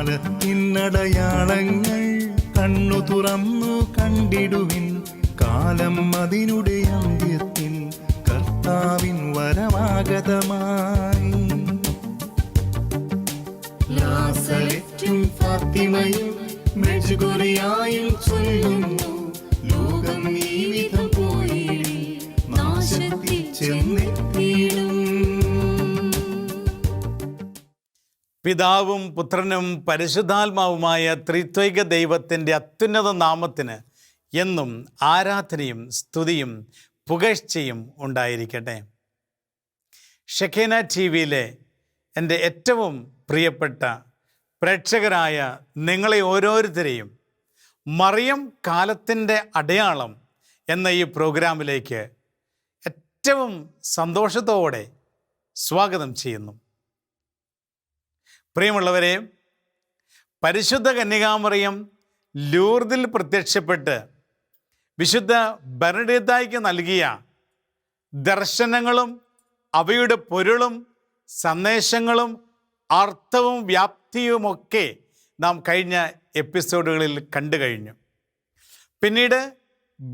കാലത്തിനടയാളങ്ങൾ കണ്ണു തുറന്നു കണ്ടിടുവിൻ. കാലം അതിനുടെ അന്ത്യത്തിൽ കർത്താവിൻ വരമാഗതമായി ലാസലറ്റും ഫാത്തിമയും മെഴുകുറിയായും ചൊല്ലുന്നു. ലോകം ഈ വിധം പോയി നാശത്തിൽ ചെന്നെത്തിയിടും പിതാവും പുത്രനും പരിശുദ്ധാത്മാവുമായ ത്രിത്വൈക ദൈവത്തിന്റെ അത്യുന്നത നാമത്തിന് എന്നും ആരാധനയും സ്തുതിയും പുകഴ്ചയും ഉണ്ടായിരിക്കട്ടെ. ഷെഖേന ടി വിയിലെ എന്റെ ഏറ്റവും പ്രിയപ്പെട്ട പ്രേക്ഷകരായ നിങ്ങളെ ഓരോരുത്തരെയും മറിയം കാലത്തിന്റെ അടയാളം എന്ന ഈ പ്രോഗ്രാമിലേക്ക് ഏറ്റവും സന്തോഷത്തോടെ സ്വാഗതം ചെയ്യുന്നു. പ്രിയമുള്ളവരെ പരിശുദ്ധ കന്യകാമറിയം ലൂർദിൽ പ്രത്യക്ഷപ്പെട്ട് വിശുദ്ധ ബർഡിത്തായ്ക്ക് നൽകിയ ദർശനങ്ങളും അവയുടെ പൊരുളും സന്ദേശങ്ങളും അർത്ഥവും വ്യാപ്തിയുമൊക്കെ നാം കഴിഞ്ഞ എപ്പിസോഡുകളിൽ കണ്ടു കഴിഞ്ഞു പിന്നീട്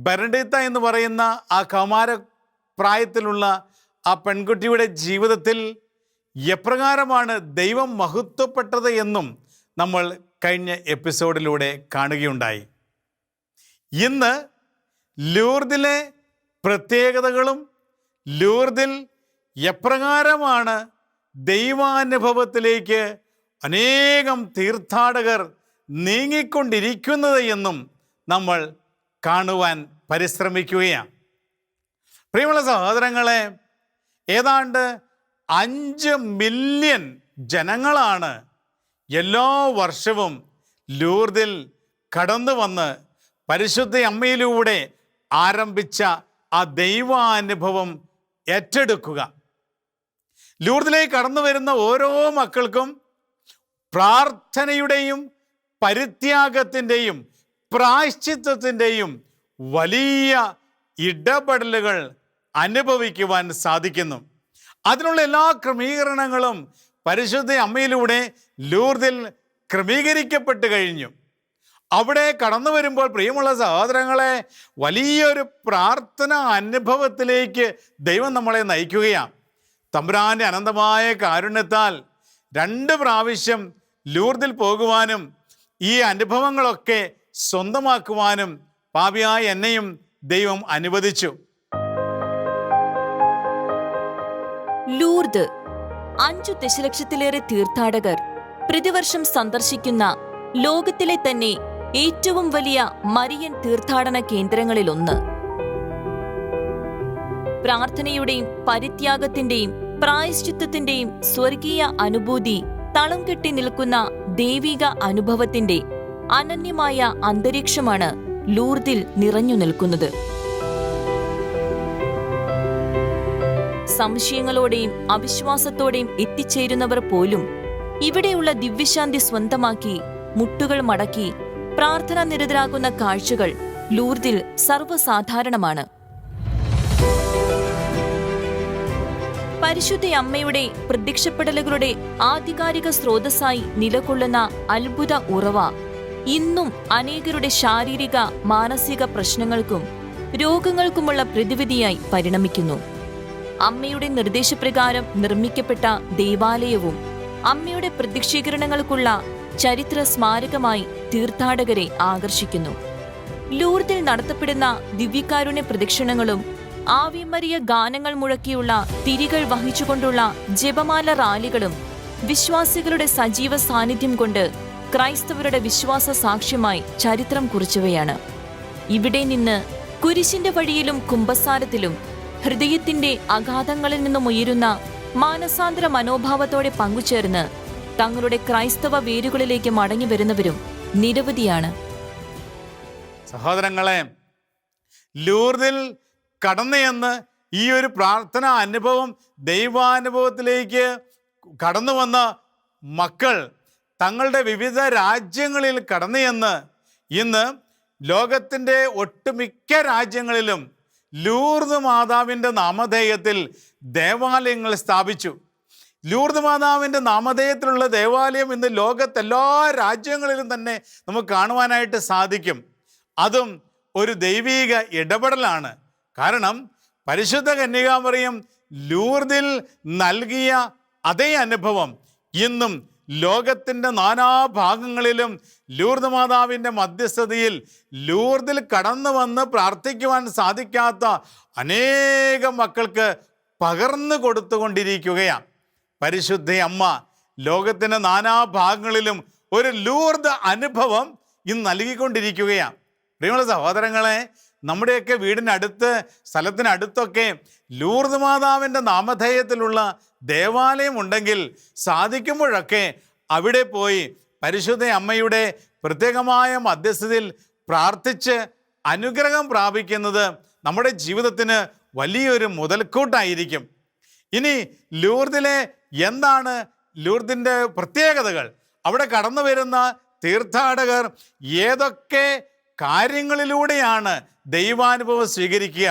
ബർഡിത്ത എന്ന് പറയുന്ന ആ കൗമാര പ്രായത്തിലുള്ള ആ പെൺകുട്ടിയുടെ ജീവിതത്തിൽ എപ്രകാരമാണ് ദൈവം മഹത്വപ്പെട്ടത് എന്നും നമ്മൾ കഴിഞ്ഞ എപ്പിസോഡിലൂടെ കാണുകയുണ്ടായി. ഇന്ന് ലൂർദിലെ പ്രത്യേകതകളും ലൂർദിൽ എപ്രകാരമാണ് ദൈവാനുഭവത്തിലേക്ക് അനേകം തീർത്ഥാടകർ നീങ്ങിക്കൊണ്ടിരിക്കുന്നത് എന്നും നമ്മൾ കാണുവാൻ പരിശ്രമിക്കുകയാണ്. പ്രിയമുള്ള സഹോദരങ്ങളെ ഏതാണ്ട് അഞ്ച് മില്യൺ ജനങ്ങളാണ് എല്ലാ വർഷവും ലൂർദിൽ കടന്നു വന്ന് പരിശുദ്ധ അമ്മയിലൂടെ ആരംഭിച്ച ആ ദൈവാനുഭവം ഏറ്റെടുക്കുക. ലൂർദിലേക്ക് കടന്നു വരുന്ന ഓരോ മക്കൾക്കും പ്രാർത്ഥനയുടെയും പരിത്യാഗത്തിന്റെയും പ്രായശ്ചിത്വത്തിന്റെയും വലിയ ഇടപെടലുകൾ അനുഭവിക്കുവാൻ സാധിക്കുന്നു. അതിനുള്ള എല്ലാ ക്രമീകരണങ്ങളും പരിശുദ്ധ അമ്മയിലൂടെ ലൂർദിൽ ക്രമീകരിക്കപ്പെട്ട് കഴിഞ്ഞു. അവിടെ കടന്നു വരുമ്പോൾ പ്രിയമുള്ള സഹോദരങ്ങളെ വലിയൊരു പ്രാർത്ഥന അനുഭവത്തിലേക്ക് ദൈവം നമ്മളെ നയിക്കുകയാണ്. തമ്പുരാന്റെ അനന്തമായ കാരുണ്യത്താൽ രണ്ട് പ്രാവശ്യം ലൂർദിൽ പോകുവാനും ഈ അനുഭവങ്ങളൊക്കെ സ്വന്തമാക്കുവാനും പാപിയായ എന്നെയും ദൈവം അനുവദിച്ചു. ലൂർദ്. അഞ്ചു ദശലക്ഷത്തിലേറെ തീർത്ഥാടകർ പ്രതിവർഷം സന്ദർശിക്കുന്ന ലോകത്തിലെ തന്നെ ഏറ്റവും വലിയ മരിയൻ തീർത്ഥാടന കേന്ദ്രങ്ങളിലൊന്ന്. പ്രാർത്ഥനയുടെയും പരിത്യാഗത്തിന്റെയും പ്രായശ്ചിത്വത്തിന്റെയും സ്വർഗീയ അനുഭൂതി തളം കെട്ടി നിൽക്കുന്ന ദൈവിക അനുഭവത്തിന്റെ അനന്യമായ അന്തരീക്ഷമാണ് ലൂർദിൽ നിറഞ്ഞു നിൽക്കുന്നത്. സംശയങ്ങളോടെയും അവിശ്വാസത്തോടെയും എത്തിച്ചേരുന്നവർ പോലും ഇവിടെയുള്ള ദിവ്യശാന്തി സ്വന്തമാക്കി മുട്ടുകൾ മടക്കി പ്രാർത്ഥന നിരതരാകുന്ന കാഴ്ചകൾ ലൂർദിൽ സർവസാധാരണമാണ്. പരിശുദ്ധ അമ്മയുടെ പ്രത്യക്ഷപ്പെടലുകളുടെ ആധികാരിക സ്രോതസ്സായി നിലകൊള്ളുന്ന അത്ഭുത ഉറവ ഇന്നും അനേകരുടെ ശാരീരിക മാനസിക പ്രശ്നങ്ങൾക്കും രോഗങ്ങൾക്കുമുള്ള പ്രതിവിധിയായി പരിണമിക്കുന്നു. അമ്മയുടെ നിർദ്ദേശപ്രകാരം നിർമ്മിക്കപ്പെട്ട ദേവാലയവും അമ്മയുടെ പ്രതിക്ഷീകരണങ്ങൾക്കുള്ള ചരിത്ര സ്മാരകമായി തീർത്ഥാടകരെ ആകർഷിക്കുന്നു. ലൂർദിൽ നടത്തപ്പെടുന്ന ദിവ്യകാരുണ്യ പ്രദക്ഷിണങ്ങളും ആവിമറിയ ഗാനങ്ങൾ മുഴക്കിയുള്ള തിരികൾ വഹിച്ചുകൊണ്ടുള്ള ജപമാല റാലികളും വിശ്വാസികളുടെ സജീവ സാന്നിധ്യം കൊണ്ട് ക്രൈസ്തവരുടെ വിശ്വാസ സാക്ഷ്യമായി ചരിത്രം കുറിച്ചവയാണ്. ഇവിടെ നിന്ന് കുരിശിന്റെ വഴിയിലും കുംഭസാരത്തിലും ഹൃദയത്തിന്റെ അഗാധങ്ങളിൽ നിന്നും ഉയരുന്ന മാനസാന്തര മനോഭാവത്തോടെ പങ്കുചേർന്ന് തങ്ങളുടെ ക്രൈസ്തവ വേരുകളിലേക്ക് മടങ്ങി വരുന്നവരും നിരവധിയാണ്. സഹോദരങ്ങളെ ലൂർദിൽ കടന്നു ഈ ഒരു പ്രാർത്ഥന അനുഭവം ദൈവാനുഭവത്തിലേക്ക് കടന്നു വന്ന മക്കൾ തങ്ങളുടെ വിവിധ രാജ്യങ്ങളിൽ കടന്നു ചെന്ന് ഇന്ന് ലോകത്തിന്റെ ഒട്ടുമിക്ക രാജ്യങ്ങളിലും ലൂർദ് മാതാവിന്റെ നാമധേയത്തിൽ ദേവാലയങ്ങൾ സ്ഥാപിച്ചു. ലൂർദ് മാതാവിന്റെ നാമധേയത്തിലുള്ള ദേവാലയം ഇന്ന് ലോകത്തെ എല്ലാ രാജ്യങ്ങളിലും തന്നെ നമുക്ക് കാണുവാനായിട്ട് സാധിക്കും. അതും ഒരു ദൈവീക ഇടപെടലാണ്. കാരണം പരിശുദ്ധ കന്യകാമറിയം ലൂർദിൽ നൽകിയ അതേ അനുഭവം ഇന്നും ലോകത്തിന്റെ നാനാഭാഗങ്ങളിലും ലൂർദ് മാതാവിന്റെ മധ്യസ്ഥതയിൽ ലൂർദിൽ കടന്നു വന്ന് പ്രാർത്ഥിക്കുവാൻ സാധിക്കാത്ത അനേകം മക്കൾക്ക് പകർന്നു കൊടുത്തുകൊണ്ടിരിക്കുകയാണ്. പരിശുദ്ധ അമ്മ ലോകത്തിന്റെ നാനാഭാഗങ്ങളിലും ഒരു ലൂർദ് അനുഭവം ഇന്ന് നൽകിക്കൊണ്ടിരിക്കുകയാണ്. പ്രിയമുള്ള സഹോദരങ്ങളെ നമ്മുടെയൊക്കെ വീടിനടുത്ത് സ്ഥലത്തിനടുത്തൊക്കെ ലൂർദ് മാതാവിന്റെ നാമധേയത്തിലുള്ള ദേവാലയം ഉണ്ടെങ്കിൽ സാധിക്കുമ്പോഴൊക്കെ അവിടെ പോയി പരിശുദ്ധ അമ്മയുടെ പ്രത്യേകമായ മധ്യസ്ഥതയിൽ പ്രാർത്ഥിച്ച് അനുഗ്രഹം പ്രാപിക്കുന്നത് നമ്മുടെ ജീവിതത്തിന് വലിയൊരു മുതൽക്കൂട്ടായിരിക്കും. ഇനി ലൂർദിലെ എന്താണ് ലൂർദിന്റെ പ്രത്യേകതകൾ? അവിടെ കടന്നു വരുന്ന തീർത്ഥാടകർ ഏതൊക്കെ കാര്യങ്ങളിലൂടെയാണ് ദൈവാനുഭവം സ്വീകരിക്കുക.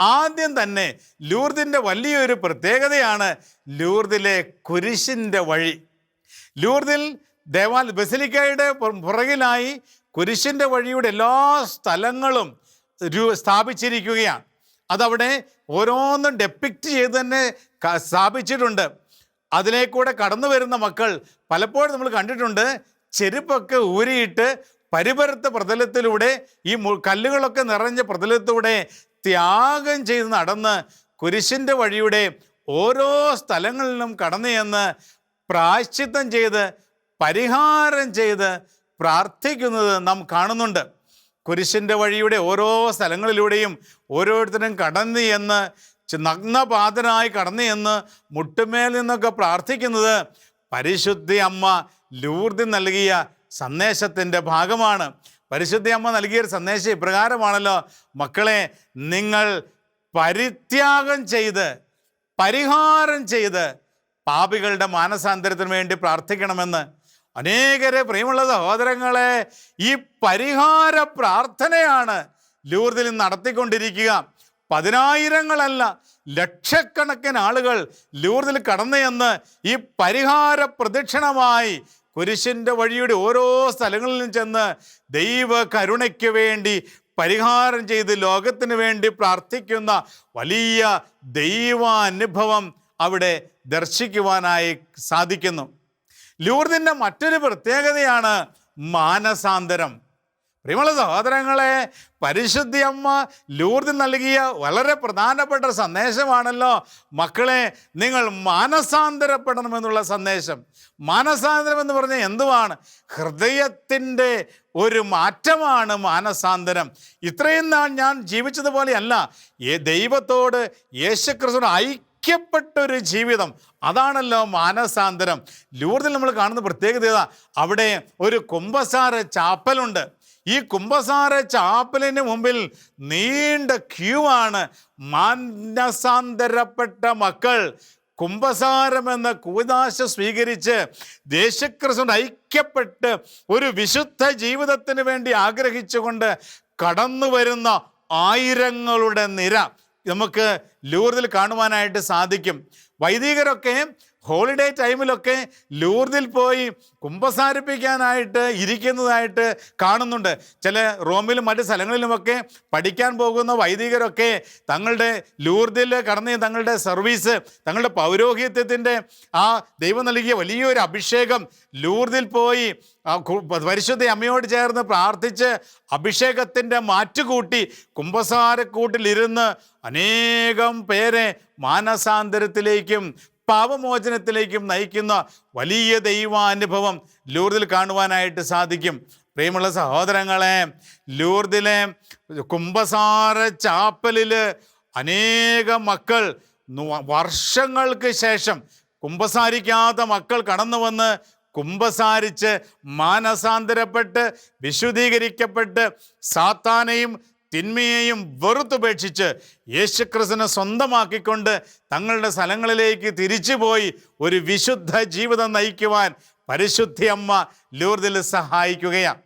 ആദ്യം തന്നെ ലൂർദിന്റെ വലിയൊരു പ്രത്യേകതയാണ് ലൂർദിലെ കുരിശിന്റെ വഴി. ലൂർദിൽ ദേവാൽ ബസിലിക്കയുടെ പുറകിലായി കുരിശിന്റെ വഴിയുടെ എല്ലാ സ്ഥലങ്ങളും സ്ഥാപിച്ചിരിക്കുകയാണ്. അതവിടെ ഓരോന്നും ഡെപ്പിക്റ്റ് ചെയ്ത് തന്നെ സ്ഥാപിച്ചിട്ടുണ്ട്. അതിലേക്കൂടെ കടന്നു വരുന്ന മക്കൾ പലപ്പോഴും നമ്മൾ കണ്ടിട്ടുണ്ട് ചെരുപ്പൊക്കെ ഊരിയിട്ട് പരിപരത്ത പ്രതലത്തിലൂടെ ഈ കല്ലുകളൊക്കെ നിറഞ്ഞ പ്രതലത്തിലൂടെ ത്യാഗം ചെയ്ത് നടന്ന് കുരിശിന്റെ വഴിയുടെ ഓരോ സ്ഥലങ്ങളിലും കടന്നു ചെന്ന് പ്രായശ്ചിത്തം ചെയ്ത് പരിഹാരം ചെയ്ത് പ്രാർത്ഥിക്കുന്നത് നാം കാണുന്നുണ്ട്. കുരിശിന്റെ വഴിയുടെ ഓരോ സ്ഥലങ്ങളിലൂടെയും ഓരോരുത്തരും കടന്നു എന്ന് ചെ- നഗ്നപാതനായി കടന്നു എന്ന് മുട്ടുമേൽ നിന്നൊക്കെ പ്രാർത്ഥിക്കുന്നത് പരിശുദ്ധി അമ്മ ലൂർദി നൽകിയ സന്ദേശത്തിന്റെ ഭാഗമാണ്. പരിശുദ്ധി അമ്മ നൽകിയൊരു സന്ദേശം ഇപ്രകാരമാണല്ലോ. മക്കളെ നിങ്ങൾ പരിത്യാഗം ചെയ്ത് പരിഹാരം ചെയ്ത് പാപികളുടെ മാനസാന്തരത്തിന് വേണ്ടി പ്രാർത്ഥിക്കണമെന്ന് അനേകരെ പ്രിയമുള്ള സഹോദരങ്ങളെ ഈ പരിഹാര പ്രാർത്ഥനയാണ് ലൂർദിൽ നടത്തിക്കൊണ്ടിരിക്കുക. പതിനായിരങ്ങളല്ല ലക്ഷക്കണക്കിന് ആളുകൾ ലൂർദിൽ കടന്നു ഈ പരിഹാര പ്രദക്ഷിണമായി കുരിശിന്റെ വഴിയുടെ ഓരോ സ്ഥലങ്ങളിലും ചെന്ന് ദൈവ കരുണയ്ക്ക് വേണ്ടി പരിഹാരം ചെയ്ത് ലോകത്തിന് വേണ്ടി പ്രാർത്ഥിക്കുന്ന വലിയ ദൈവാനുഭവം അവിടെ ദർശിക്കുവാനായി സാധിക്കുന്നു. ലൂർദിന്റെ മറ്റൊരു പ്രത്യേകതയാണ് മാനസാന്തരം. പ്രിയമുള്ള സഹോദരങ്ങളെ പരിശുദ്ധി അമ്മ ലൂർദിൽ നൽകിയ വളരെ പ്രധാനപ്പെട്ട സന്ദേശമാണല്ലോ. മക്കളെ നിങ്ങൾ മാനസാന്തരപ്പെടണമെന്നുള്ള സന്ദേശം. മാനസാന്തരം എന്ന് പറഞ്ഞാൽ എന്തുവാണ്? ഹൃദയത്തിന്റെ ഒരു മാറ്റമാണ് മാനസാന്തരം. ഇത്രയും നാൾ ഞാൻ ജീവിച്ചതുപോലെയല്ല. ദൈവത്തോട് യേശുക്രിസ്തുവിന് ഐക്യപ്പെട്ടൊരു ജീവിതം. അതാണല്ലോ മാനസാന്തരം. ലൂർദിൽ നമ്മൾ കാണുന്ന പ്രത്യേകത. അവിടെ ഒരു കുംഭസാര ചാപ്പലുണ്ട്. ഈ കുംഭസാര ചാപ്പലിന് മുമ്പിൽ നീണ്ട ക്യൂ ആണ് മാനസാന്തരപ്പെട്ട മക്കൾ. കുംഭസാരം എന്ന കൂതാശ സ്വീകരിച്ച് ദേശക്രിസ്തു ഐക്യപ്പെട്ട് ഒരു വിശുദ്ധ ജീവിതത്തിന് വേണ്ടി ആഗ്രഹിച്ചുകൊണ്ട് കടന്നു വരുന്ന ആയിരങ്ങളുടെ നിര. നമുക്ക് ലൂറിൽ കാണുവാനായിട്ട് സാധിക്കും. വൈദികരൊക്കെ ഹോളിഡേ ടൈമിലൊക്കെ ലൂർദിൽ പോയി കുമ്പസാരിപ്പിക്കാനായിട്ട് ഇരിക്കുന്നതായിട്ട് കാണുന്നുണ്ട്. ചില റോമിലും മറ്റ് സ്ഥലങ്ങളിലുമൊക്കെ പഠിക്കാൻ പോകുന്ന വൈദികരൊക്കെ തങ്ങളുടെ ലൂർദിൽ കടന്ന് തങ്ങളുടെ സർവീസ് തങ്ങളുടെ പൗരോഹിത്യത്തിന്റെ ആ ദൈവം നൽകിയ വലിയൊരു അഭിഷേകം ലൂർദിൽ പോയി പരിശുദ്ധ അമ്മയോട് ചേർന്ന് പ്രാർത്ഥിച്ച് അഭിഷേകത്തിന്റെ മാറ്റുകൂട്ടി കുംഭസാരക്കൂട്ടിലിരുന്ന് അനേകം പേരെ മാനസാന്തരത്തിലേക്കും പാപമോചനത്തിലേക്കും നയിക്കുന്ന വലിയ ദൈവാനുഭവം ലൂർദിൽ കാണുവാനായിട്ട് സാധിക്കും. പ്രിയമുള്ള സഹോദരങ്ങളെ ലൂർദിലെ കുംഭസാര ചാപ്പലിൽ അനേക മക്കൾ വർഷങ്ങൾക്ക് ശേഷം കുംഭസാരിക്കാത്ത മക്കൾ കടന്നു വന്ന് കുംഭസാരിച്ച് മാനസാന്തരപ്പെട്ട് വിശുദ്ധീകരിക്കപ്പെട്ട് സാത്താനെയും തിന്മയെയും വെറുത്തുപേക്ഷിച്ച് യേശുക്രിസ്തുനെ സ്വന്തമാക്കിക്കൊണ്ട് തങ്ങളുടെ സ്ഥലങ്ങളിലേക്ക് തിരിച്ചുപോയി ഒരു വിശുദ്ധ ജീവിതം നയിക്കുവാൻ പരിശുദ്ധി അമ്മ ലൂർദിൽ സഹായിക്കുകയാണ്.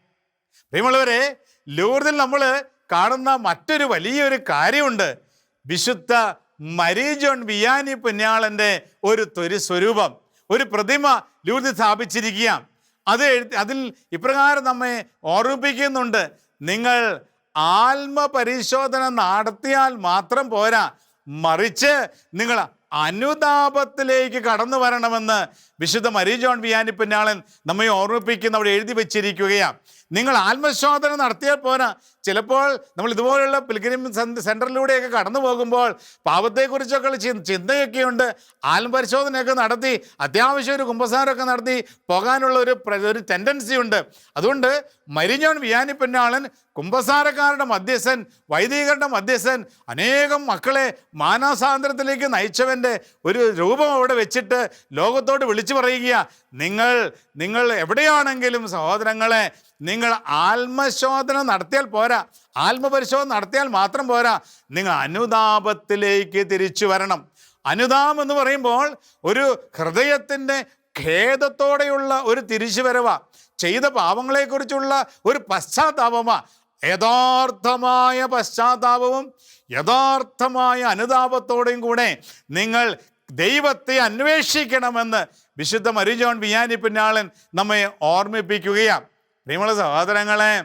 പ്രിയമുള്ളവരെ ലൂർദിൽ നമ്മൾ കാണുന്ന മറ്റൊരു വലിയൊരു കാര്യമുണ്ട്. വിശുദ്ധ മരീജോൺ വിയാനി പുണ്യാളന്റെ ഒരു തൊരു സ്വരൂപം ഒരു പ്രതിമ ലൂർദിൽ സ്ഥാപിച്ചിരിക്കുകയാണ്. അത് അതിൽ ഇപ്രകാരം നമ്മെ ഓർമ്മിപ്പിക്കുന്നുണ്ട്. നിങ്ങൾ ആത്മപരിശോധന നടത്തിയാൽ മാത്രം പോരാ. മറിച്ച് നിങ്ങൾ അനുതാപത്തിലേക്ക് കടന്നു വരണമെന്ന് വിശുദ്ധ മരി ജോൺ വിയാനി പിന്നാളൻ നമ്മെ ഓർമ്മിപ്പിക്കുന്ന അവിടെ എഴുതി വെച്ചിരിക്കുകയാണ്. നിങ്ങൾ ആത്മശോധന നടത്തിയാൽ പോരാ. ചിലപ്പോൾ നമ്മൾ ഇതുപോലെയുള്ള പിൽഗ്രിം സെന്ററിലൂടെയൊക്കെ കടന്നു പോകുമ്പോൾ പാപത്തെക്കുറിച്ചൊക്കെ ചിന്തയൊക്കെയുണ്ട്. ആത്മപരിശോധനയൊക്കെ നടത്തി അത്യാവശ്യം ഒരു കുമ്പസാരമൊക്കെ നടത്തി പോകാനുള്ള ഒരു ഒരു ടെൻഡൻസി ഉണ്ട്. അതുകൊണ്ട് മരിഞ്ഞോൺ വിയാനി പെണ്ണാളൻ കുമ്പസാരക്കാരുടെ മധ്യസ്ഥൻ വൈദികരുടെ മധ്യസ്ഥൻ അനേകം മക്കളെ മാനസാന്തരത്തിലേക്ക് നയിച്ചവന്റെ ഒരു രൂപം അവിടെ വെച്ചിട്ട് ലോകത്തോട് വിളിച്ചു പറയുക നിങ്ങൾ നിങ്ങൾ എവിടെയാണെങ്കിലും സഹോദരങ്ങളെ നിങ്ങൾ ആത്മശോധന നടത്തിയാൽ പോരാ. ആത്മപരിശോധന നടത്തിയാൽ മാത്രം പോരാ. നിങ്ങൾ അനുതാപത്തിലേക്ക് തിരിച്ചു വരണം. അനുതാപം എന്ന് പറയുമ്പോൾ ഒരു ഹൃദയത്തിന്റെ ഖേദത്തോടെയുള്ള ഒരു തിരിച്ചുവരവാ. ചെയ്ത പാപങ്ങളെക്കുറിച്ചുള്ള ഒരു പശ്ചാത്താപമാ. യഥാർത്ഥമായ പശ്ചാത്താപവും യഥാർത്ഥമായ അനുതാപത്തോടെയും കൂടെ നിങ്ങൾ ദൈവത്തെ അന്വേഷിക്കണമെന്ന് വിശുദ്ധ മരിജോൺ ബിയാനി പിന്നാളൻ നമ്മെ ഓർമ്മിപ്പിക്കുകയാണ്. പ്രിയമുള്ള സഹോദരങ്ങളെ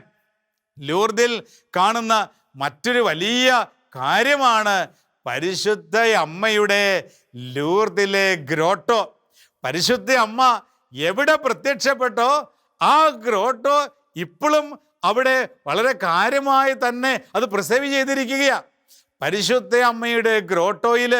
ലൂർദിൽ കാണുന്ന മറ്റൊരു വലിയ കാര്യമാണ് പരിശുദ്ധ അമ്മയുടെ ലൂർദിലെ ഗ്രോട്ടോ. പരിശുദ്ധ അമ്മ എവിടെ പ്രത്യക്ഷപ്പെട്ടോ ആ ഗ്രോട്ടോ ഇപ്പോഴും അവിടെ വളരെ കാര്യമായി തന്നെ അത് പ്രിസർവ് ചെയ്തിരിക്കുകയാണ്. പരിശുദ്ധ അമ്മയുടെ ഗ്രോട്ടോയിൽ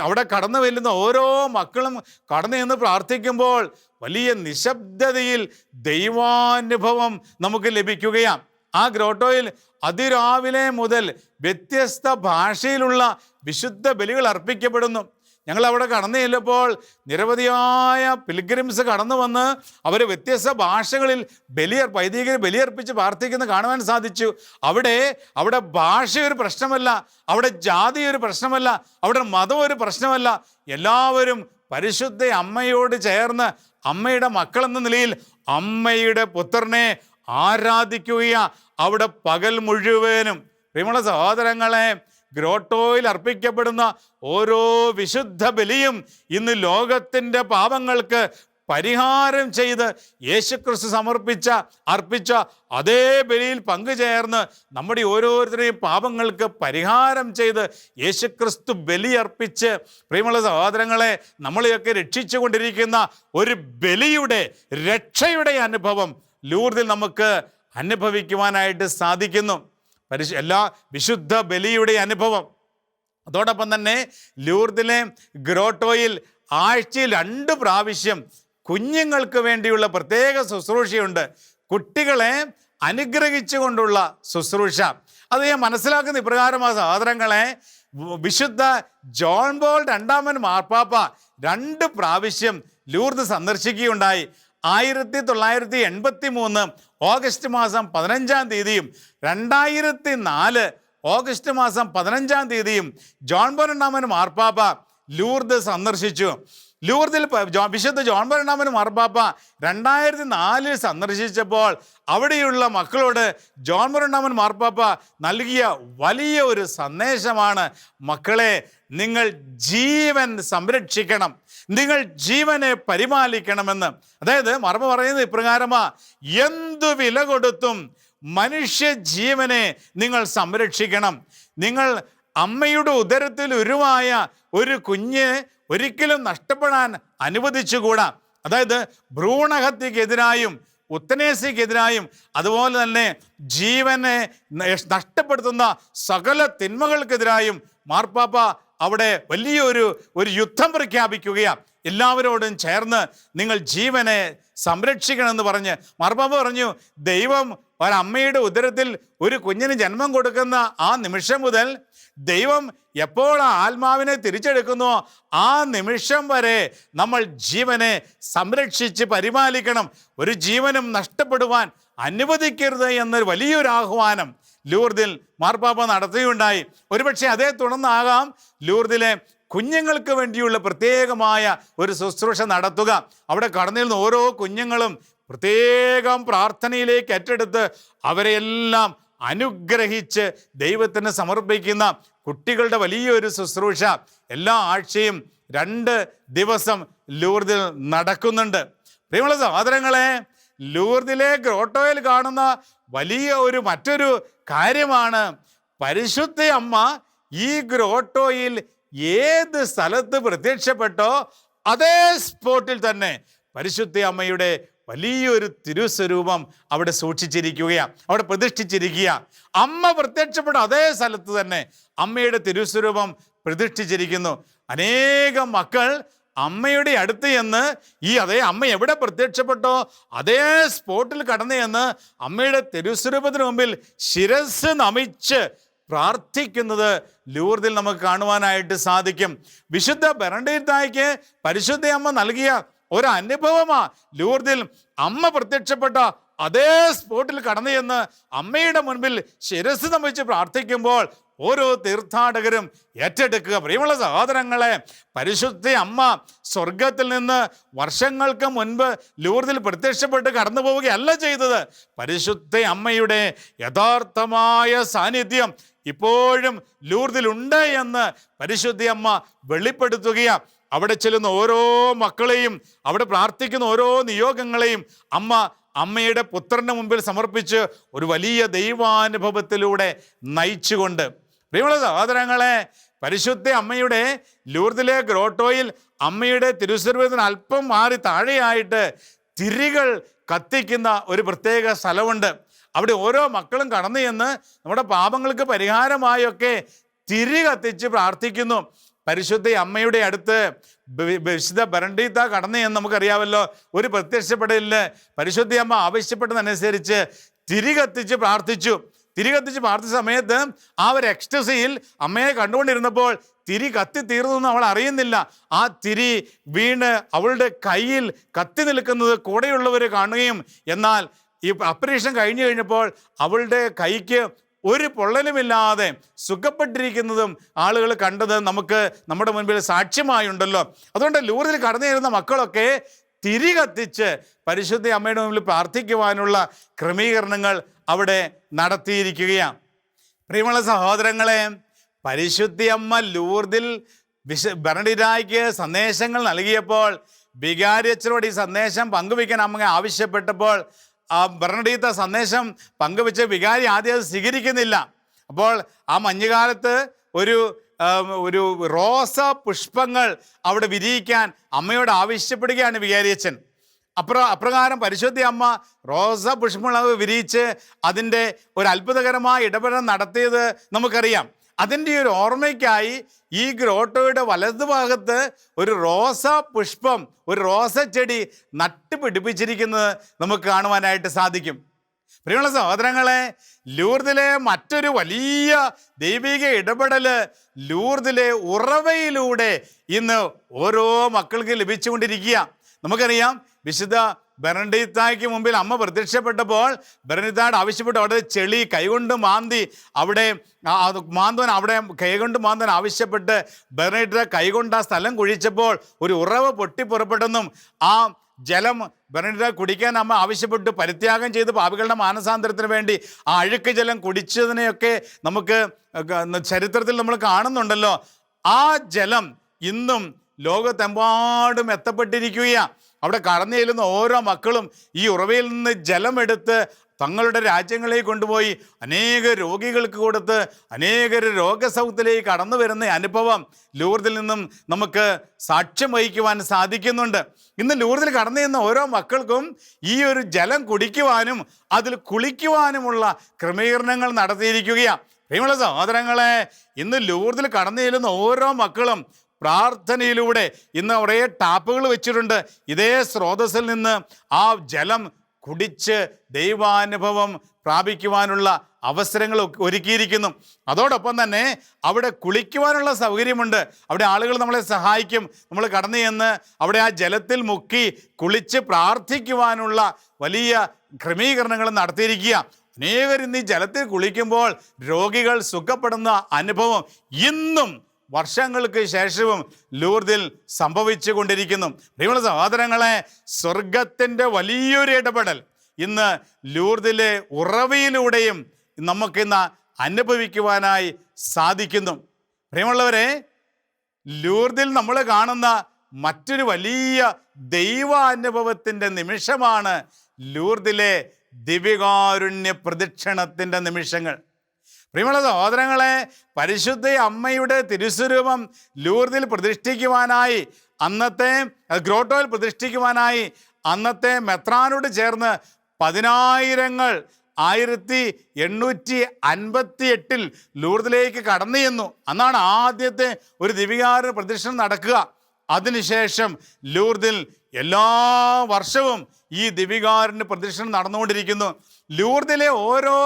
അവിടെ കടന്നു വരുന്ന ഓരോ മക്കളും കടന്നു ചെന്ന് പ്രാർത്ഥിക്കുമ്പോൾ വലിയ നിശബ്ദതയിൽ ദൈവാനുഭവം നമുക്ക് ലഭിക്കുകയാണ്. ആ ഗ്രോട്ടോയിൽ അതിരാവിലെ മുതൽ വ്യത്യസ്ത ഭാഷയിലുള്ള വിശുദ്ധ ബലികൾ അർപ്പിക്കപ്പെടുന്നു. ഞങ്ങൾ അവിടെ കടന്നു ചെല്ലപ്പോൾ നിരവധിയായ പിൽഗ്രിംസ് കടന്നു വന്ന് അവർ വ്യത്യസ്ത ഭാഷകളിൽ ബലിയർ വൈദികർ ബലിയർപ്പിച്ച് പ്രാർത്ഥിക്കുന്ന കാണുവാൻ സാധിച്ചു. അവിടെ അവിടെ ഭാഷ ഒരു പ്രശ്നമല്ല അവിടെ ജാതി ഒരു പ്രശ്നമല്ല അവിടെ മതം ഒരു പ്രശ്നമല്ല. എല്ലാവരും പരിശുദ്ധ അമ്മയോട് ചേർന്ന് അമ്മയുടെ മക്കളെന്ന നിലയിൽ അമ്മയുടെ പുത്രനെ ആരാധിക്കുക അവിടെ പകൽ മുഴുവനും. പ്രിയമുള്ള സഹോദരങ്ങളെ ഗ്രോട്ടോയിൽ അർപ്പിക്കപ്പെടുന്ന ഓരോ വിശുദ്ധ ബലിയും ഇന്ന് ലോകത്തിന്റെ പാപങ്ങൾക്ക് പരിഹാരം ചെയ്ത് യേശുക്രിസ്തു സമർപ്പിച്ച അർപ്പിച്ച അതേ ബലിയിൽ പങ്കുചേർന്ന് നമ്മുടെ ഓരോരുത്തരെയും പാപങ്ങൾക്ക് പരിഹാരം ചെയ്ത് യേശുക്രിസ്തു ബലി അർപ്പിച്ച് പ്രിയമുള്ള സഹോദരങ്ങളെ നമ്മളെയൊക്കെ രക്ഷിച്ചു കൊണ്ടിരിക്കുന്ന ഒരു ബലിയുടെ രക്ഷയുടെ അനുഭവം ലൂർദിൽ നമുക്ക് അനുഭവിക്കുവാനായിട്ട് സാധിക്കുന്നു. പരിശു എല്ലാ വിശുദ്ധ ബലിയുടെ അനുഭവം. അതോടൊപ്പം തന്നെ ലൂർദിലെ ഗ്രോട്ടോയിൽ ആഴ്ചയിൽ രണ്ട് പ്രാവശ്യം കുഞ്ഞുങ്ങൾക്ക് വേണ്ടിയുള്ള പ്രത്യേക ശുശ്രൂഷയുണ്ട്. കുട്ടികളെ അനുഗ്രഹിച്ചുകൊണ്ടുള്ള ശുശ്രൂഷ. അത് ഞാൻ മനസ്സിലാക്കുന്ന ഇപ്രകാരമായ സഹോദരങ്ങളെ. വിശുദ്ധ ജോൺ ബോൾ രണ്ടാമൻ മാർപ്പാപ്പ രണ്ട് പ്രാവശ്യം ലൂർദ് സന്ദർശിക്കുകയുണ്ടായി. ആയിരത്തി തൊള്ളായിരത്തി എൺപത്തി മൂന്ന് ഓഗസ്റ്റ് മാസം പതിനഞ്ചാം തീയതിയും രണ്ടായിരത്തി നാല് ഓഗസ്റ്റ് മാസം പതിനഞ്ചാം തീയതിയും ജോൺ ബോരണ്ടാമൻ മാർപ്പാപ്പ ലൂർദ് സന്ദർശിച്ചു. ലൂർദിൽ വിശുദ്ധ ജോൺ ബോരണ്ടാമൻ മാർപ്പാപ്പ രണ്ടായിരത്തി നാലിൽ സന്ദർശിച്ചപ്പോൾ അവിടെയുള്ള മക്കളോട് ജോൺ പരിണാമൻ മാർപ്പാപ്പ നൽകിയ വലിയ ഒരു സന്ദേശമാണ് മക്കളെ നിങ്ങൾ ജീവൻ സംരക്ഷിക്കണം. നിങ്ങൾ ജീവനെ പരിപാലിക്കണമെന്ന്. അതായത് മർമ്മ പറയുന്നത് ഇപ്രകാരമാ എന്തു വില കൊടുത്തും മനുഷ്യ ജീവനെ നിങ്ങൾ സംരക്ഷിക്കണം. നിങ്ങൾ അമ്മയുടെ ഉദരത്തിൽ ഉരുവായ ഒരു കുഞ്ഞ് ഒരിക്കലും നഷ്ടപ്പെടാൻ അനുവദിച്ചുകൂടാ. അതായത് ഭ്രൂണഹത്യക്കെതിരായും ഉത്തനേസിക്കെതിരായും അതുപോലെ തന്നെ ജീവനെ നഷ്- നഷ്ടപ്പെടുത്തുന്ന സകല തിന്മകൾക്കെതിരായും മാർപ്പാപ്പ അവിടെ വലിയൊരു ഒരു യുദ്ധം പ്രഖ്യാപിക്കുകയാണ് എല്ലാവരോടും ചേർന്ന് നിങ്ങൾ ജീവനെ സംരക്ഷിക്കണമെന്ന് പറഞ്ഞ് മാർപ്പാപ്പ പറഞ്ഞു ദൈവം ഒരമ്മയുടെ ഉദരത്തിൽ ഒരു കുഞ്ഞിന് ജന്മം കൊടുക്കുന്ന ആ നിമിഷം മുതൽ ദൈവം എപ്പോൾ ആ ആത്മാവിനെ തിരിച്ചെടുക്കുന്നുവോ ആ നിമിഷം വരെ നമ്മൾ ജീവനെ സംരക്ഷിച്ച് പരിപാലിക്കണം. ഒരു ജീവനും നഷ്ടപ്പെടുവാൻ അനുവദിക്കരുത് എന്നൊരു വലിയൊരു ആഹ്വാനം ലൂർദിൽ മാർപ്പാപ്പ നടത്തുകയുണ്ടായി. ഒരുപക്ഷെ അതേ തുടർന്നാകാം ലൂർദിലെ കുഞ്ഞുങ്ങൾക്ക് വേണ്ടിയുള്ള പ്രത്യേകമായ ഒരു ശുശ്രൂഷ നടത്തുക. അവിടെ കടന്നിരുന്ന ഓരോ കുഞ്ഞുങ്ങളും പ്രത്യേകം പ്രാർത്ഥനയിലേക്ക് ഏറ്റെടുത്ത് അവരെയെല്ലാം അനുഗ്രഹിച്ച് ദൈവത്തിന് സമർപ്പിക്കുന്ന കുട്ടികളുടെ വലിയൊരു ശുശ്രൂഷ എല്ലാ ആഴ്ചയും രണ്ട് ദിവസം ലൂർദിൽ നടക്കുന്നുണ്ട്. പ്രിയമുള്ള സഹോദരങ്ങളെ ലൂർദിലെ ഗ്രോട്ടോയിൽ കാണുന്ന വലിയ ഒരു മറ്റൊരു കാര്യമാണ്. പരിശുദ്ധ അമ്മ ഈ ഗ്രോട്ടോയിൽ ഏത് സ്ഥലത്ത് പ്രത്യക്ഷപ്പെട്ടോ അതേ സ്പോട്ടിൽ തന്നെ പരിശുദ്ധ അമ്മയുടെ വലിയൊരു തിരുസ്വരൂപം അവിടെ സൂക്ഷിച്ചിരിക്കുകയാണ് അവിടെ പ്രതിഷ്ഠിച്ചിരിക്കുക അമ്മ പ്രത്യക്ഷപ്പെട്ട അതേ സ്ഥലത്ത് തന്നെ അമ്മയുടെ തിരുസ്വരൂപം പ്രതിഷ്ഠിച്ചിരിക്കുന്നു. അനേകം മക്കൾ അമ്മയുടെ അടുത്ത് എന്ന് ഈ അതേ അമ്മ എവിടെ പ്രത്യക്ഷപ്പെട്ടോ അതേ സ്പോട്ടിൽ കടന്നു എന്ന് അമ്മയുടെ തിരുസ്വരൂപത്തിന് മുമ്പിൽ ശിരസ് നമിച്ച് പ്രാർത്ഥിക്കുന്നത് ലൂർദിൽ നമുക്ക് കാണുവാനായിട്ട് സാധിക്കും. വിശുദ്ധ ബെറണ്ടീത്തായ്ക്ക് പരിശുദ്ധ അമ്മ നൽകിയ ഒരു അനുഭവമാ ലൂർദിൽ അമ്മ പ്രത്യക്ഷപ്പെട്ട അതേ സ്പോട്ടിൽ കടന്നു ചെന്ന് അമ്മയുടെ മുൻപിൽ ശിരസ് നമിച്ച് പ്രാർത്ഥിക്കുമ്പോൾ ഓരോ തീർത്ഥാടകരും ഏറ്റെടുക്കുക. പ്രിയമുള്ള സഹോദരങ്ങളെ പരിശുദ്ധ അമ്മ സ്വർഗത്തിൽ നിന്ന് വർഷങ്ങൾക്ക് മുൻപ് ലൂർദിൽ പ്രത്യക്ഷപ്പെട്ട് കടന്നു പോവുകയല്ല ചെയ്തത്. പരിശുദ്ധ അമ്മയുടെ യഥാർത്ഥമായ സാന്നിധ്യം ഇപ്പോഴും ലൂർദിലുണ്ട് എന്ന് പരിശുദ്ധി അമ്മ വെളിപ്പെടുത്തുകയാണ് അവിടെ ചെല്ലുന്ന ഓരോ മക്കളെയും അവിടെ പ്രാർത്ഥിക്കുന്ന ഓരോ നിയോഗങ്ങളെയും അമ്മ അമ്മയുടെ പുത്രന്റെ മുമ്പിൽ സമർപ്പിച്ച് ഒരു വലിയ ദൈവാനുഭവത്തിലൂടെ നയിച്ചുകൊണ്ട്. പ്രിയമുള്ള സഹോദരങ്ങളെ പരിശുദ്ധ അമ്മയുടെ ലൂർദിലെ ഗ്രോട്ടോയിൽ അമ്മയുടെ തിരുസ്വരൂപത്തിന് അല്പം മാറി താഴെയായിട്ട് തിരികൾ കത്തിക്കുന്ന ഒരു പ്രത്യേക സ്ഥലമുണ്ട്. അവിടെ ഓരോ മക്കളും കടന്നു ചെന്ന് നമ്മുടെ പാപങ്ങൾക്ക് പരിഹാരമായൊക്കെ തിരി കത്തിച്ച് പ്രാർത്ഥിക്കുന്നു. പരിശുദ്ധ അമ്മയുടെ അടുത്ത് വിശുദ്ധ ഭരണ്ടീത്ത കടന്നു എന്ന് നമുക്കറിയാമല്ലോ. ഒരു പ്രത്യക്ഷപ്പെടലിൽ പരിശുദ്ധ അമ്മ ആവശ്യപ്പെട്ടതനുസരിച്ച് തിരി കത്തിച്ച് പ്രാർത്ഥിച്ചു. തിരി കത്തിച്ച് പ്രാർത്ഥിച്ച സമയത്ത് ആ ഒരു എക്സ്റ്റസിയിൽ അമ്മയെ കണ്ടുകൊണ്ടിരുന്നപ്പോൾ തിരി കത്തി തീർന്നു അവൾ അറിയുന്നില്ല. ആ തിരി വീണ് അവളുടെ കയ്യിൽ കത്തി നിൽക്കുന്നത് കൂടെയുള്ളവർ കാണുകയും എന്നാൽ ഈ അപ്പറേഷൻ കഴിഞ്ഞു കഴിഞ്ഞപ്പോൾ അവളുടെ കൈക്ക് ഒരു പൊള്ളലുമില്ലാതെ സുഖപ്പെട്ടിരിക്കുന്നതും ആളുകൾ കണ്ടത് നമുക്ക് നമ്മുടെ മുൻപിൽ സാക്ഷ്യമായുണ്ടല്ലോ. അതുകൊണ്ട് ലൂറിൽ കടന്നു വരുന്ന മക്കളൊക്കെ തിരി കത്തിച്ച് പരിശുദ്ധ അമ്മയുടെ മുമ്പിൽ പ്രാർത്ഥിക്കുവാനുള്ള ക്രമീകരണങ്ങൾ അവിടെ നടത്തിയിരിക്കുകയാണ്. പ്രിയമുള്ള സഹോദരങ്ങളെ പരിശുദ്ധി അമ്മ ലൂർദിൽ വിശ ഭരണരായ്ക്ക് സന്ദേശങ്ങൾ നൽകിയപ്പോൾ വികാരിയച്ചനോട് ഈ സന്ദേശം പങ്കുവയ്ക്കാൻ അമ്മ ആവശ്യപ്പെട്ടപ്പോൾ ആ ഭരണടീത്ത സന്ദേശം പങ്കുവെച്ച് വികാരി ആദ്യം അത് സ്വീകരിക്കുന്നില്ല. അപ്പോൾ ആ മഞ്ഞുകാലത്ത് ഒരു ഒരു റോസ പുഷ്പങ്ങൾ അവിടെ വിരിയിക്കാൻ അമ്മയോട് ആവശ്യപ്പെടുകയാണ് വികാരിയച്ഛൻ അപ്ര അപ്രകാരം പരിശുദ്ധ അമ്മ റോസ പുഷ്പങ്ങൾ വിരിയിച്ച് അതിന്റെ ഒരു അത്ഭുതകരമായ ഇടപെടൽ നടത്തിയത് നമുക്കറിയാം. അതിന്റെ ഒരു ഓർമ്മയ്ക്കായി ഈ ഗ്രോട്ടോയുടെ വലതുഭാഗത്ത് ഒരു റോസ പുഷ്പം ഒരു റോസ ചെടി നട്ടുപിടിപ്പിച്ചിരിക്കുന്നത് നമുക്ക് കാണുവാനായിട്ട് സാധിക്കും. പ്രിയമുള്ള സഹോദരങ്ങളെ ലൂർദിലെ മറ്റൊരു വലിയ ദൈവിക ഇടപെടൽ ലൂർദിലെ ഉറവയിലൂടെ ഇന്ന് ഓരോ മക്കൾക്ക് ലഭിച്ചുകൊണ്ടിരിക്കുക നമുക്കറിയാം വിശുദ്ധ ബെറണ്ടീത്തായ്ക്ക് മുമ്പിൽ അമ്മ പ്രത്യക്ഷപ്പെട്ടപ്പോൾ ബെറണ്ടിത്തായുടെ ആവശ്യപ്പെട്ടു അവിടെ ചെളി കൈകൊണ്ട് മാന്തി അവിടെ മാന്തവൻ അവിടെ കൈകൊണ്ട് മാന്തൻ ആവശ്യപ്പെട്ട് ബെറണ്ടീത്ത കൈകൊണ്ട് ആ സ്ഥലം കുഴിച്ചപ്പോൾ ഒരു ഉറവ് പൊട്ടിപ്പുറപ്പെട്ടെന്നും ആ ജലം ബെറണ്ടീത്ത കുടിക്കാൻ അമ്മ ആവശ്യപ്പെട്ട് പരിത്യാഗം ചെയ്ത് പാപികളുടെ മാനസാന്തരത്തിന് വേണ്ടി ആ അഴുക്ക് ജലം കുടിച്ചതിനെയൊക്കെ നമുക്ക് ചരിത്രത്തിൽ നമ്മൾ കാണുന്നുണ്ടല്ലോ. ആ ജലം ഇന്നും ലോകത്തെമ്പാടും എത്തപ്പെട്ടിരിക്കുകയാണ് അവിടെ കടന്നു ചെല്ലുന്ന ഓരോ മക്കളും ഈ ഉറവയിൽ നിന്ന് ജലമെടുത്ത് തങ്ങളുടെ രാജ്യങ്ങളിലേക്ക് കൊണ്ടുപോയി അനേക രോഗികൾക്ക് കൊടുത്ത് അനേകർ രോഗസൗഖ്യത്തിലേക്ക് കടന്നു വരുന്ന അനുഭവം ലൂർദിൽ നിന്നും നമുക്ക് സാക്ഷ്യം വഹിക്കുവാൻ സാധിക്കുന്നുണ്ട്. ഇന്ന് ലൂർദിൽ കടന്നു ചെന്ന ഓരോ മക്കൾക്കും ഈ ഒരു ജലം കുടിക്കുവാനും അതിൽ കുളിക്കുവാനുമുള്ള ക്രമീകരണങ്ങൾ നടത്തിയിരിക്കുകയാണ്. പ്രിയമുള്ള സഹോദരങ്ങളെ ഇന്ന് ലൂർദിൽ കടന്നു ചെല്ലുന്ന ഓരോ മക്കളും പ്രാർത്ഥനയിലൂടെ ഇന്ന് കുറേ ടാപ്പുകൾ വെച്ചിട്ടുണ്ട്. ഇതേ സ്രോതസ്സിൽ നിന്ന് ആ ജലം കുടിച്ച് ദൈവാനുഭവം പ്രാപിക്കുവാനുള്ള അവസരങ്ങൾ ഒരുക്കിയിരിക്കുന്നു. അതോടൊപ്പം തന്നെ അവിടെ കുളിക്കുവാനുള്ള സൗകര്യമുണ്ട്. അവിടെ ആളുകൾ നമ്മളെ സഹായിക്കും. നമ്മൾ കടന്നു ചെന്ന് അവിടെ ആ ജലത്തിൽ മുക്കി കുളിച്ച് പ്രാർത്ഥിക്കുവാനുള്ള വലിയ ക്രമീകരണങ്ങൾ നടത്തിയിരിക്കുക. അനേകർ ഇന്ന് ഈ ജലത്തിൽ കുളിക്കുമ്പോൾ രോഗികൾ സുഖപ്പെടുന്ന അനുഭവം ഇന്നും വർഷങ്ങൾക്ക് ശേഷവും ലൂർദിൽ സംഭവിച്ചു കൊണ്ടിരിക്കുന്നു പ്രിയമുള്ള സഹോദരങ്ങളെ സ്വർഗത്തിന്റെ വലിയൊരു ഇടപെടൽ ഇന്ന് ലൂർദിലെ ഉറവയിലൂടെയും നമുക്കിന്ന് അനുഭവിക്കുവാനായി സാധിക്കുന്നു. പ്രിയമുള്ളവരെ ലൂർദിൽ നമ്മൾ കാണുന്ന മറ്റൊരു വലിയ ദൈവാനുഭവത്തിന്റെ നിമിഷമാണ് ലൂർദിലെ ദിവ്യകാരുണ്യ പ്രദക്ഷിണത്തിന്റെ നിമിഷങ്ങൾ. പ്രിയമുള്ള സഹോദരങ്ങളെ പരിശുദ്ധ അമ്മയുടെ തിരുസ്വരൂപം ലൂർദിൽ പ്രതിഷ്ഠിക്കുവാനായി അന്നത്തെ ഗ്രോട്ടോയിൽ പ്രതിഷ്ഠിക്കുവാനായി അന്നത്തെ മെത്രാനോട് ചേർന്ന് പതിനായിരങ്ങൾ ആയിരത്തി എണ്ണൂറ്റി അൻപത്തി എട്ടിൽ ലൂർദിലേക്ക് കടന്നു ചെന്നു. അന്നാണ് ആദ്യത്തെ ഒരു ദിവികാര പ്രദക്ഷിണം നടക്കുക. അതിനുശേഷം ലൂർദിൽ എല്ലാ വർഷവും ഈ ദിവികാരന് പ്രദക്ഷിണം നടന്നുകൊണ്ടിരിക്കുന്നു. ലൂർദിലെ ഓരോ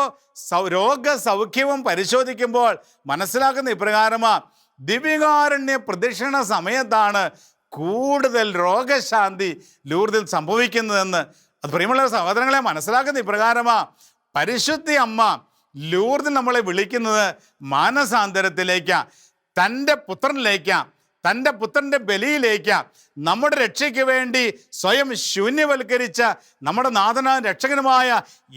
രോഗ സൗഖ്യവും പരിശോധിക്കുമ്പോൾ മനസ്സിലാക്കുന്ന ഇപ്രകാരമാ. ദിവികാരുണ്യ പ്രദക്ഷിണ സമയത്താണ് കൂടുതൽ രോഗശാന്തി ലൂർദിൽ സംഭവിക്കുന്നതെന്ന്. അത് പ്രിയമുള്ള സഹോദരങ്ങളെ മനസ്സിലാക്കുന്ന ഇപ്രകാരമാ. പരിശുദ്ധി അമ്മ ലൂർദിൽ നമ്മളെ വിളിക്കുന്നത് മാനസാന്തരത്തിലേക്കാണ് തന്റെ പുത്രനിലേക്കാ. തന്റെ പുത്രന്റെ ബലിയിലേക്ക് നമ്മുടെ രക്ഷയ്ക്ക് വേണ്ടി സ്വയം ശൂന്യവൽക്കരിച്ച നമ്മുടെ നാഥന രക്ഷകനുമായ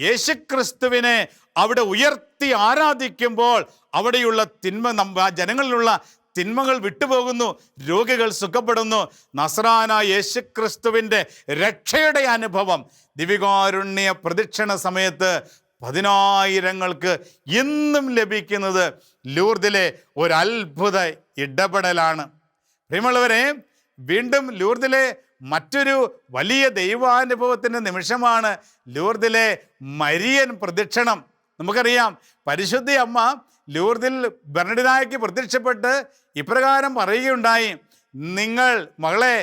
യേശുക്രിസ്തുവിനെ അവിടെ ഉയർത്തി ആരാധിക്കുമ്പോൾ അവിടെയുള്ള തിന്മ ജനങ്ങളിലുള്ള തിന്മകൾ വിട്ടുപോകുന്നു രോഗികൾ സുഖപ്പെടുന്നു. നസ്രാന യേശുക്രിസ്തുവിന്റെ രക്ഷയുടെ അനുഭവം ദിവികാരുണ്യ പ്രദക്ഷിണ സമയത്ത് പതിനായിരങ്ങൾക്ക് ഇന്നും ലഭിക്കുന്നത് ലൂർദിലെ ഒരു അത്ഭുത ഇടപെടലാണ്. പ്രിയമുള്ളവരെ വീണ്ടും ലൂർദിലെ മറ്റൊരു വലിയ ദൈവാനുഭവത്തിന്റെ നിമിഷമാണ് ലൂർദിലെ മരിയൻ പ്രദക്ഷിണം. നമുക്കറിയാം പരിശുദ്ധി അമ്മ ലൂർദിൽ ബർണഡിനായ്ക്ക് പ്രത്യക്ഷപ്പെട്ട് ഇപ്രകാരം പറയുകയുണ്ടായി നിങ്ങൾ മകളെ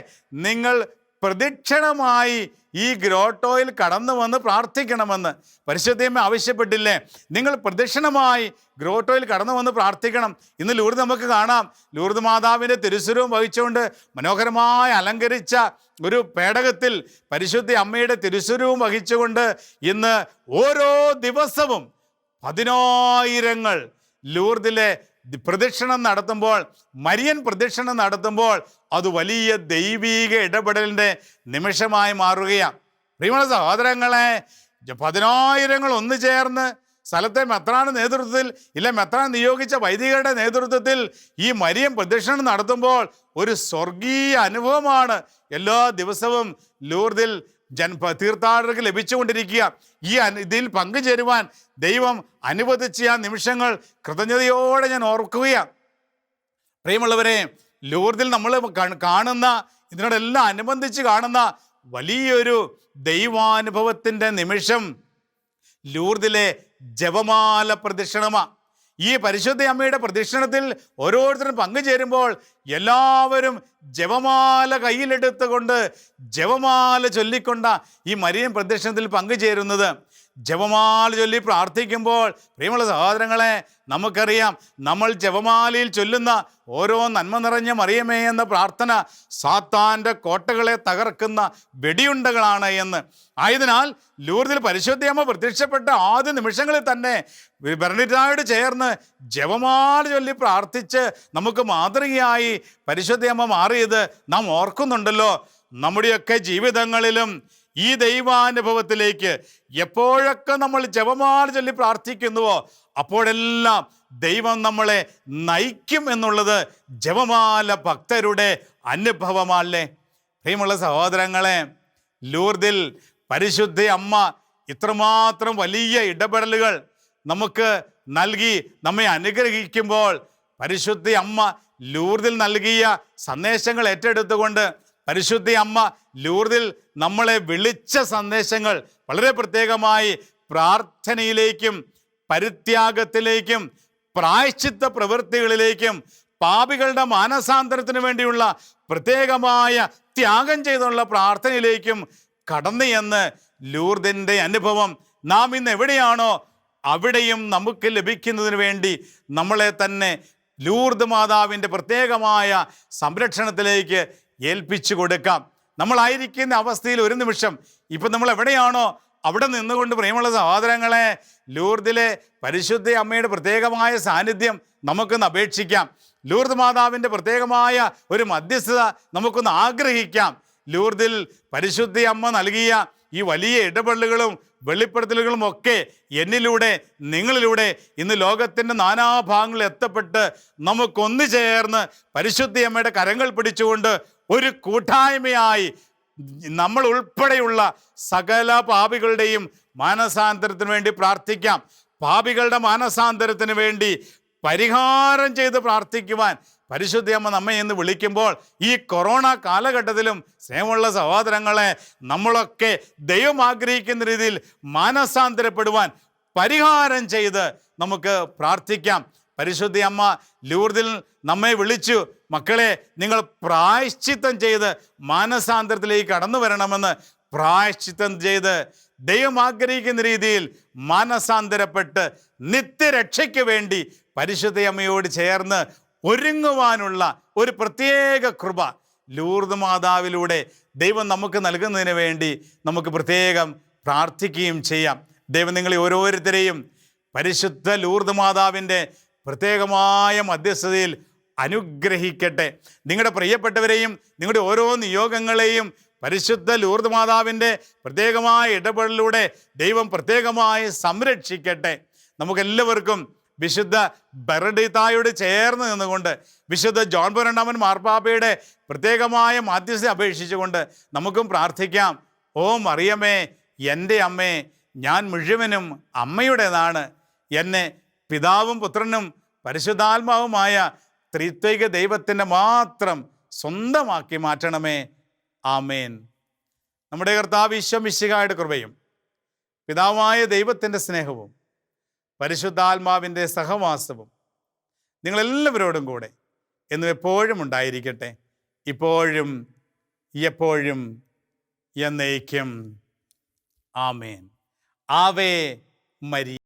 നിങ്ങൾ പ്രദക്ഷിണമായി ഈ ഗ്രോട്ടോയിൽ കടന്നു വന്ന് പ്രാർത്ഥിക്കണമെന്ന്. പരിശുദ്ധയമ്മ ആവശ്യപ്പെട്ടില്ലേ? നിങ്ങൾ പ്രദക്ഷിണമായി ഗ്രോട്ടോയിൽ കടന്നു വന്ന് പ്രാർത്ഥിക്കണം. ഇന്ന് ലൂർദ് നമുക്ക് കാണാം. ലൂർദ് മാതാവിന്റെ തിരുസ്വരവും വഹിച്ചുകൊണ്ട് മനോഹരമായി അലങ്കരിച്ച ഒരു പേടകത്തിൽ പരിശുദ്ധ അമ്മയുടെ തിരുസ്വരവും വഹിച്ചുകൊണ്ട് ഇന്ന് ഓരോ ദിവസവും പതിനായിരങ്ങൾ ലൂർദിലെ പ്രദക്ഷിണം നടത്തുമ്പോൾ മരിയൻ പ്രദക്ഷിണം നടത്തുമ്പോൾ അത് വലിയ ദൈവീക ഇടപെടലിന്റെ നിമിഷമായി മാറുകയാണ്. പ്രിയമുള്ള സഹോദരങ്ങളെ പതിനായിരങ്ങൾ ഒന്നു ചേർന്ന് സ്ഥലത്തെ മെത്രാണ് നേതൃത്വത്തിൽ ഇല്ല മെത്രാൻ നിയോഗിച്ച വൈദികരുടെ നേതൃത്വത്തിൽ ഈ മരിയം പ്രദക്ഷിണം നടത്തുമ്പോൾ ഒരു സ്വർഗീയ അനുഭവമാണ് എല്ലാ ദിവസവും ലൂർദിൽ ജൻ തീർത്ഥാടകർക്ക് ലഭിച്ചുകൊണ്ടിരിക്കുക. ഈ ഇതിൽ പങ്കുചേരുവാൻ ദൈവം അനുവദിച്ച ആ നിമിഷങ്ങൾ കൃതജ്ഞതയോടെ ഞാൻ ഓർക്കുകയാണ്. പ്രിയമുള്ളവരെ ലൂർദിൽ നമ്മൾ കാണുന്ന ഇതിനോടെല്ലാം അനുബന്ധിച്ച് കാണുന്ന വലിയൊരു ദൈവാനുഭവത്തിന്റെ നിമിഷം ലൂർദിലെ ജപമാല പ്രദക്ഷിണമാണ് ഈ പരിശുദ്ധ അമ്മയുടെ പ്രദക്ഷിണത്തിൽ ഓരോരുത്തരും പങ്കുചേരുമ്പോൾ എല്ലാവരും ജപമാല കയ്യിലെടുത്തുകൊണ്ട് ജപമാല ചൊല്ലിക്കൊണ്ട ഈ മരിയൻ പ്രദക്ഷിണത്തിൽ പങ്കുചേരുന്നത്. ജപമാല ചൊല്ലി പ്രാർത്ഥിക്കുമ്പോൾ പ്രിയമുള്ള സഹോദരങ്ങളെ നമുക്കറിയാം നമ്മൾ ജപമാലയിൽ ചൊല്ലുന്ന ഓരോ നന്മ നിറഞ്ഞ മറിയമേ എന്ന പ്രാർത്ഥന സാത്താന്റെ കോട്ടകളെ തകർക്കുന്ന വെടിയുണ്ടകളാണ് എന്ന്. ആയതിനാൽ ലൂർദിൽ പരിശുദ്ധയമ്മ പ്രത്യക്ഷപ്പെട്ട ആദ്യ നിമിഷങ്ങളിൽ തന്നെ ബെർണിറ്റായോട് ചേർന്ന് ജപമാല ചൊല്ലി പ്രാർത്ഥിച്ച് നമുക്ക് മാതൃകയായി പരിശുദ്ധയമ്മ മാറിയത് നാം ഓർക്കുന്നുണ്ടല്ലോ. നമ്മുടെയൊക്കെ ജീവിതങ്ങളിലും ഈ ദൈവാനുഭവത്തിലേക്ക് എപ്പോഴൊക്കെ നമ്മൾ ജപമാല ചൊല്ലി പ്രാർത്ഥിക്കുന്നുവോ അപ്പോഴെല്ലാം ദൈവം നമ്മളെ നയിക്കും എന്നുള്ളത് ജപമാല ഭക്തരുടെ അനുഭവമല്ലേ? പ്രിയമുള്ള സഹോദരങ്ങളെ ലൂർദിൽ പരിശുദ്ധ അമ്മ ഇത്രമാത്രം വലിയ ഇടപെടലുകൾ നമുക്ക് നൽകി നമ്മെ അനുഗ്രഹിക്കുമ്പോൾ പരിശുദ്ധ അമ്മ ലൂർദിൽ നൽകിയ സന്ദേശങ്ങൾ ഏറ്റെടുത്തുകൊണ്ട് പരിശുദ്ധ അമ്മ ലൂർദിൽ നമ്മളെ വിളിച്ച സന്ദേശങ്ങൾ വളരെ പ്രത്യേകമായി പ്രാർത്ഥനയിലേക്കും പരിത്യാഗത്തിലേക്കും പ്രായശ്ചിത്ത പ്രവൃത്തികളിലേക്കും പാപികളുടെ മാനസാന്തരത്തിന് വേണ്ടിയുള്ള പ്രത്യേകമായ ത്യാഗം ചെയ്തുള്ള പ്രാർത്ഥനയിലേക്കും കടന്നു എന്ന് ലൂർദിന്റെ അനുഭവം നാം ഇന്ന് എവിടെയാണോ അവിടെയും നമുക്ക് ലഭിക്കുന്നതിന് വേണ്ടി നമ്മളെ തന്നെ ലൂർദ് മാതാവിന്റെ പ്രത്യേകമായ സംരക്ഷണത്തിലേക്ക് ഏൽപ്പിച്ചു കൊടുക്കാം. നമ്മളായിരിക്കുന്ന അവസ്ഥയിൽ ഒരു നിമിഷം. ഇപ്പം നമ്മൾ എവിടെയാണോ അവിടെ നിന്നുകൊണ്ട് പ്രിയമുള്ള സഹോദരങ്ങളെ ലൂർദിലെ പരിശുദ്ധ അമ്മയുടെ പ്രത്യേകമായ സാന്നിധ്യം നമുക്കൊന്ന് അപേക്ഷിക്കാം. ലൂർദ് മാതാവിന്റെ പ്രത്യേകമായ ഒരു മധ്യസ്ഥത നമുക്കൊന്ന് ആഗ്രഹിക്കാം. ലൂർദിൽ പരിശുദ്ധ അമ്മ നൽകിയ ഈ വലിയ ഇടപെടലുകളും വെളിപ്പെടുത്തലുകളും ഒക്കെ എന്നിലൂടെ നിങ്ങളിലൂടെ ഇന്ന് ലോകത്തിന്റെ നാനാഭാഗങ്ങളിൽ എത്തപ്പെട്ട് നമുക്കൊന്നു ചേർന്ന് പരിശുദ്ധി അമ്മയുടെ കരങ്ങൾ പിടിച്ചുകൊണ്ട് ഒരു കൂട്ടായ്മയായി നമ്മൾ ഉൾപ്പെടെയുള്ള സകല പാപികളുടെയും മാനസാന്തരത്തിന് വേണ്ടി പ്രാർത്ഥിക്കാം. പാപികളുടെ മാനസാന്തരത്തിന് വേണ്ടി പരിഹാരം ചെയ്ത് പ്രാർത്ഥിക്കുവാൻ പരിശുദ്ധ അമ്മ നമ്മെ എന്ന് വിളിക്കുമ്പോൾ ഈ കൊറോണ കാലഘട്ടത്തിലും സ്നേഹമുള്ള സഹോദരങ്ങളെ നമ്മളൊക്കെ ദൈവം ആഗ്രഹിക്കുന്ന രീതിയിൽ മാനസാന്തരപ്പെടുവാൻ പരിഹാരം ചെയ്ത് നമുക്ക് പ്രാർത്ഥിക്കാം. പരിശുദ്ധ അമ്മ ലൂർദിൽ നമ്മെ വിളിച്ചു മക്കളെ നിങ്ങൾ പ്രായശ്ചിത്തം ചെയ്ത് മാനസാന്തരത്തിലേക്ക് കടന്നു വരണമെന്ന് പ്രായശ്ചിത്തം ചെയ്ത് ദൈവം ആഗ്രഹിക്കുന്ന രീതിയിൽ മാനസാന്തരപ്പെട്ട് നിത്യരക്ഷയ്ക്ക് വേണ്ടി പരിശുദ്ധയമ്മയോട് ചേർന്ന് ഒരുങ്ങുവാനുള്ള ഒരു പ്രത്യേക കൃപ ലൂർദ് മാതാവിലൂടെ ദൈവം നമുക്ക് നൽകുന്നതിന് വേണ്ടി നമുക്ക് പ്രത്യേകം പ്രാർത്ഥിക്കുകയും ചെയ്യാം. ദൈവം നിങ്ങളെ ഓരോരുത്തരെയും പരിശുദ്ധ ലൂർദ് മാതാവിന്റെ പ്രത്യേകമായ മധ്യസ്ഥതയിൽ അനുഗ്രഹിക്കട്ടെ. നിങ്ങളുടെ പ്രിയപ്പെട്ടവരെയും നിങ്ങളുടെ ഓരോ നിയോഗങ്ങളെയും പരിശുദ്ധ ലൂർദ് മാതാവിന്റെ പ്രത്യേകമായ ഇടപെടലിലൂടെ ദൈവം പ്രത്യേകമായി സംരക്ഷിക്കട്ടെ. നമുക്കെല്ലാവർക്കും വിശുദ്ധ ബെറഡിതായോട് ചേർന്ന് നിന്നുകൊണ്ട് വിശുദ്ധ ജോൺ ബൊരണ്ടാമൻ മാർപ്പാപ്പയുടെ പ്രത്യേകമായ മാധ്യസ്ഥ അപേക്ഷിച്ചുകൊണ്ട് നമുക്കും പ്രാർത്ഥിക്കാം. ഓ മറിയമേ എന്റെ അമ്മേ ഞാൻ മുഴുവനും അമ്മയുടേതാണ്. എന്നെ പിതാവും പുത്രനും പരിശുദ്ധാത്മാവുമായ ത്രിത്വിക ദൈവത്തിന്റെ മാത്രം സ്വന്തമാക്കി മാറ്റണമേ. ആമേൻ. നമ്മുടെ കർത്താവ് ഈശ്വമിശികായുടെ കൃപയും പിതാവായ ദൈവത്തിന്റെ സ്നേഹവും പരിശുദ്ധാത്മാവിന്റെ സഹവാസവും നിങ്ങളെല്ലാവരോടും കൂടെ എന്നും എപ്പോഴും ഉണ്ടായിരിക്കട്ടെ. ഇപ്പോഴും എപ്പോഴും എന്നേക്കും. ആമേൻ. ആവേ മരി